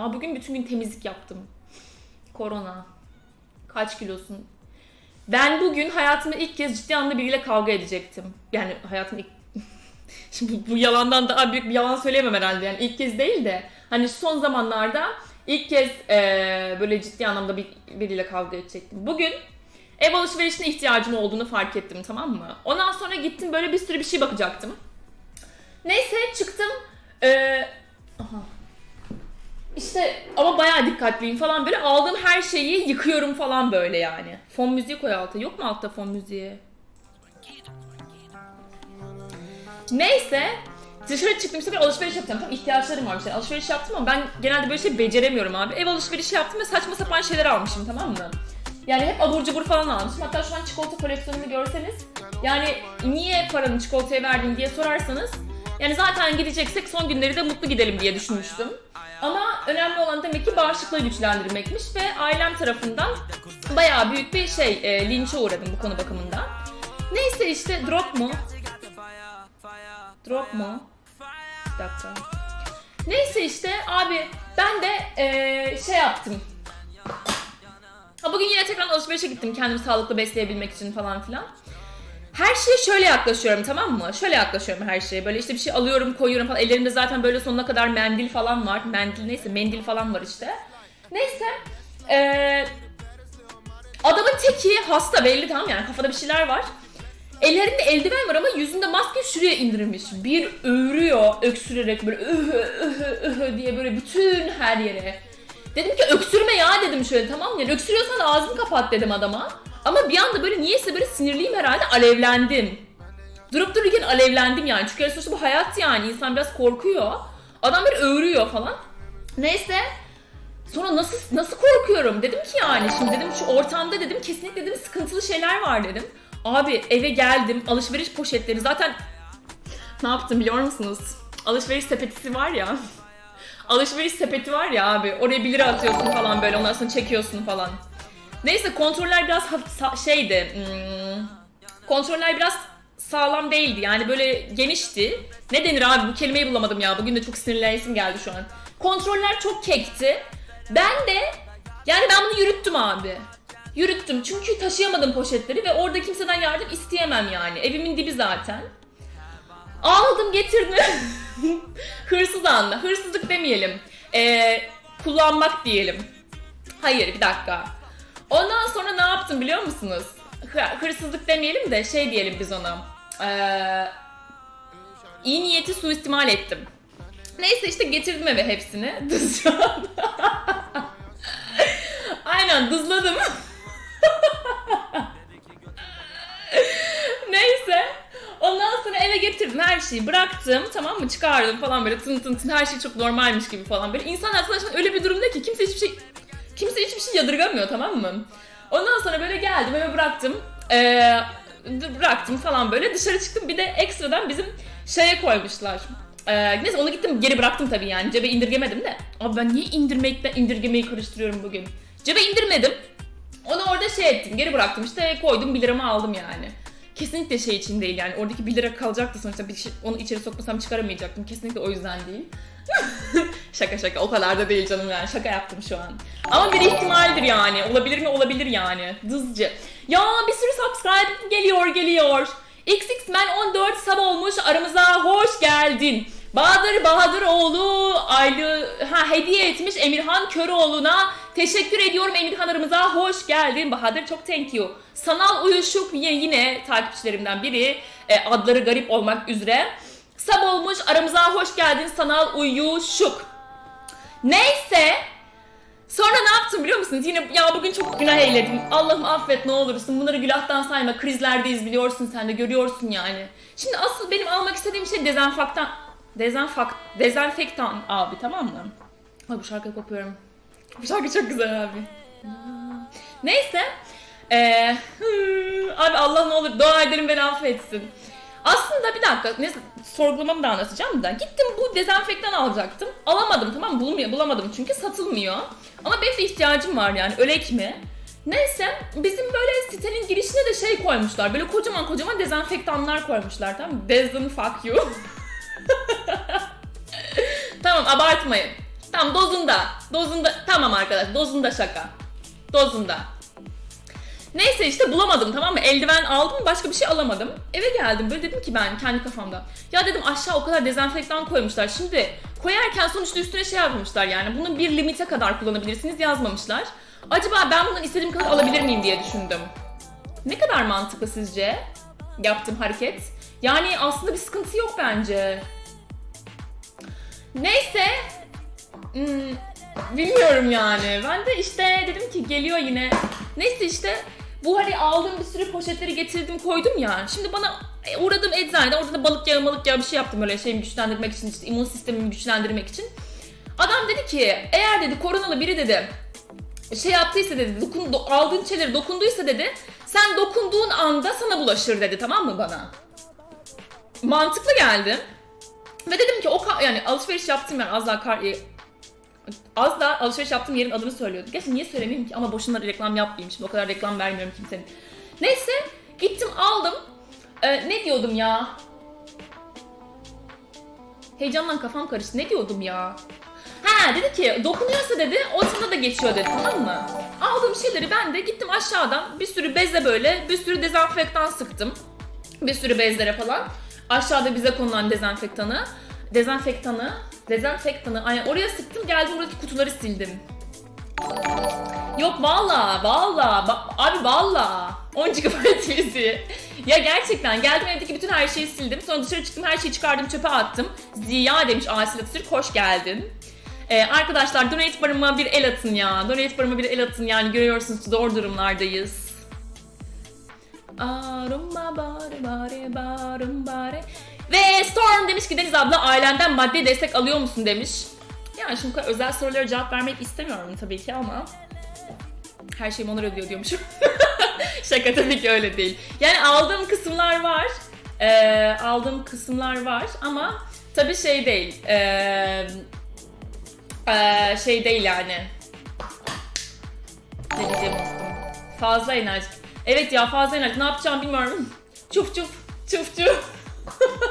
Daha bugün bütün gün temizlik yaptım. Korona. Kaç kilosun? Ben bugün hayatımda ilk kez ciddi anlamda biriyle kavga edecektim. Yani hayatımda ilk... Şimdi bu, yalandan daha büyük bir yalan söyleyemem herhalde. Yani ilk kez değil de hani son zamanlarda ilk kez eee, böyle ciddi anlamda bir, biriyle kavga edecektim. Bugün ev alışverişine ihtiyacım olduğunu fark ettim tamam mı? Ondan sonra gittim böyle bir sürü bir şey bakacaktım. Neyse çıktım. İşte ama bayağı dikkatliyim falan böyle aldığım her şeyi yıkıyorum falan böyle yani. Fon müziği koy alta. Yok mu altta fon müziği? Neyse dışarı çıktım işte bir alışveriş yapacağım. Tam ihtiyaçlarım varmış yani alışveriş yaptım ama ben genelde böyle şey beceremiyorum abi. Ev alışverişi yaptım ve saçma sapan şeyler almışım tamam mı? Yani hep abur cubur falan almışım. Hatta şu an çikolata koleksiyonumu görseniz yani niye paranı çikolataya verdin diye sorarsanız yani zaten gideceksek son günleri de mutlu gidelim diye düşünmüştüm. Ama önemli olan demek ki bağışıklığı güçlendirmekmiş ve ailem tarafından bayağı büyük bir şey e, linçe uğradım bu konu bakımından. Neyse işte drop mu? Drop mu? Bir dakika. Neyse işte abi ben de e, şey yaptım. Ha bugün yine tekrar alışverişe gittim kendimi sağlıklı besleyebilmek için falan filan. Her şeye şöyle yaklaşıyorum tamam mı? Şöyle yaklaşıyorum her şeye. Böyle işte bir şey alıyorum koyuyorum falan. Ellerimde zaten böyle sonuna kadar mendil falan var. Mendil neyse mendil falan var işte. Neyse. Ee, adamın teki hasta belli tamam yani kafada bir şeyler var. Ellerinde eldiven var ama yüzünde maske şuraya indirmiş. Bir öğürüyor öksürerek böyle öhö öhö öhö diye böyle bütün her yere. Dedim ki öksürme ya dedim şöyle tamam mı? Yani öksürüyorsan ağzını kapat dedim adama. Ama bir anda böyle niyeyse böyle sinirliyim herhalde alevlendim. Durup dururken alevlendim yani. Çünkü sonuçta bu hayat yani. insan biraz korkuyor. Adam böyle öğürüyor falan. Neyse. Sonra nasıl nasıl korkuyorum dedim ki yani şimdi dedim şu ortamda dedim kesinlikle dedim sıkıntılı şeyler var dedim. Abi eve geldim alışveriş poşetleri zaten ne yaptım biliyor musunuz? Alışveriş sepetisi var ya. alışveriş sepeti var ya abi oraya 1 lira atıyorsun falan böyle ondan sonra çekiyorsun falan. Neyse kontroller biraz şeydi. hmm, kontroller biraz sağlam değildi. Yani böyle genişti. Ne denir abi bu kelimeyi bulamadım ya. Bugün de çok sinirlensim geldi şu an. Kontroller çok kekti. Ben de yani ben bunu yürüttüm abi. Yürüttüm çünkü taşıyamadım poşetleri ve orada kimseden yardım isteyemem yani. Evimin dibi zaten. Aldım getirdim. Hırsız anla. Hırsızlık demeyelim. Ee, kullanmak diyelim. Hayır bir dakika. Ondan sonra ne yaptım biliyor musunuz? Hı- Hırsızlık demeyelim de şey diyelim biz ona. Ee, iyi niyeti suistimal ettim. Neyse işte getirdim eve hepsini. Dız şu an. Aynen dızladım. Neyse. Ondan sonra eve getirdim her şeyi bıraktım tamam mı çıkardım falan böyle tın tın tın her şey çok normalmiş gibi falan böyle. İnsan aslında öyle bir yadırgamıyor tamam mı? Ondan sonra böyle geldim eve bıraktım. Ee, bıraktım falan böyle dışarı çıktım bir de ekstradan bizim şeye koymuşlar. Ee, neyse onu gittim geri bıraktım tabii yani cebe indirgemedim de. Abi ben niye indirmekle indirgemeyi karıştırıyorum bugün? Cebe indirmedim. Onu orada şey ettim geri bıraktım işte koydum 1 liramı aldım yani. Kesinlikle şey için değil yani oradaki 1 lira kalacaktı sonuçta bir şey, onu içeri sokmasam çıkaramayacaktım kesinlikle o yüzden değil. şaka şaka o kadar da değil canım yani şaka yaptım şu an. Ama bir ihtimaldir yani olabilir mi olabilir yani dızcı. Ya bir sürü subscribe geliyor geliyor. XXMen 14 sub olmuş aramıza hoş geldin. Bahadır Bahadıroğlu aylı ha hediye etmiş Emirhan Köroğlu'na teşekkür ediyorum Emirhan aramıza hoş geldin Bahadır çok thank you. Sanal Uyuşuk yine, takipçilerimden biri e, adları garip olmak üzere. Sab olmuş aramıza hoş geldin Sanal Uyuşuk. Neyse Sonra ne yaptım biliyor musunuz? Yine ya bugün çok günah eyledim. Allah'ım affet ne olursun. Bunları günahtan sayma. Krizlerdeyiz biliyorsun sen de görüyorsun yani. Şimdi asıl benim almak istediğim şey dezenfaktan. Dezenfak, dezenfektan abi tamam mı? Ay bu şarkıyı kopuyorum. Bu şarkı çok güzel abi. Neyse. Ee, abi Allah ne olur dua ederim beni affetsin. Aslında bir dakika ne sorgulamamı da anlatacağım da gittim bu dezenfektan alacaktım. Alamadım tamam? Bulmuyor, bulamadım çünkü satılmıyor. Ama benim de ihtiyacım var yani ölek mi? Neyse bizim böyle sitenin girişine de şey koymuşlar. Böyle kocaman kocaman dezenfektanlar koymuşlar tamam mı? Doesn't fuck you. tamam abartmayın. Tamam dozunda. Dozunda. Tamam arkadaş dozunda şaka. Dozunda. Neyse işte bulamadım tamam mı? Eldiven aldım başka bir şey alamadım. Eve geldim böyle dedim ki ben kendi kafamda. Ya dedim aşağı o kadar dezenfektan koymuşlar. Şimdi koyarken sonuçta üstüne şey yazmışlar yani. Bunun bir limite kadar kullanabilirsiniz yazmamışlar. Acaba ben bundan istediğim kadar alabilir miyim diye düşündüm. Ne kadar mantıklı sizce yaptığım hareket? Yani aslında bir sıkıntı yok bence. Neyse. Hmm, bilmiyorum yani. Ben de işte dedim ki geliyor yine. Neyse işte bu hani aldığım bir sürü poşetleri getirdim koydum ya. Şimdi bana e, uğradım eczanede orada da balık yağı malık yağı bir şey yaptım böyle şeyimi güçlendirmek için işte immün sistemimi güçlendirmek için. Adam dedi ki eğer dedi koronalı biri dedi şey yaptıysa dedi dokun, do- aldığın şeyleri dokunduysa dedi sen dokunduğun anda sana bulaşır dedi tamam mı bana? Mantıklı geldi. Ve dedim ki o yani alışveriş yaptım yani az daha kar e, az daha alışveriş yaptığım yerin adını söylüyordu. Gerçi niye söylemeyeyim ki ama boşuna reklam yapmayayım şimdi o kadar reklam vermiyorum kimsenin. Neyse gittim aldım. Ee, ne diyordum ya? Heyecandan kafam karıştı. Ne diyordum ya? Ha dedi ki dokunuyorsa dedi o sana da geçiyor dedi tamam mı? Aldığım şeyleri ben de gittim aşağıdan bir sürü bezle böyle bir sürü dezenfektan sıktım. Bir sürü bezlere falan. Aşağıda bize konulan dezenfektanı. Dezenfektanı. Dezenfektanı. Ay oraya sıktım geldim buradaki kutuları sildim. Yok valla valla ba- abi valla 10 GB izi. Ya gerçekten geldim evdeki bütün her şeyi sildim. Sonra dışarı çıktım her şeyi çıkardım çöpe attım. Ziya demiş Asil Atatürk hoş geldin. Ee, arkadaşlar donate barıma bir el atın ya. Donate barıma bir el atın yani görüyorsunuz zor durumlardayız. Arumba bare bare barum bare. Ve Storm demiş ki Deniz abla ailenden maddi destek alıyor musun demiş. Yani şimdi bu kadar özel sorulara cevap vermek istemiyorum tabii ki ama her şeyim onlar ödüyor diyormuşum. Şaka tabii ki öyle değil. Yani aldığım kısımlar var. Ee, aldığım kısımlar var ama tabii şey değil. Ee, ee, şey değil yani. Ne diyeceğimi unuttum. Fazla enerji. Evet ya fazla enerji. Ne yapacağım bilmiyorum. Çuf çuf çuf çuf.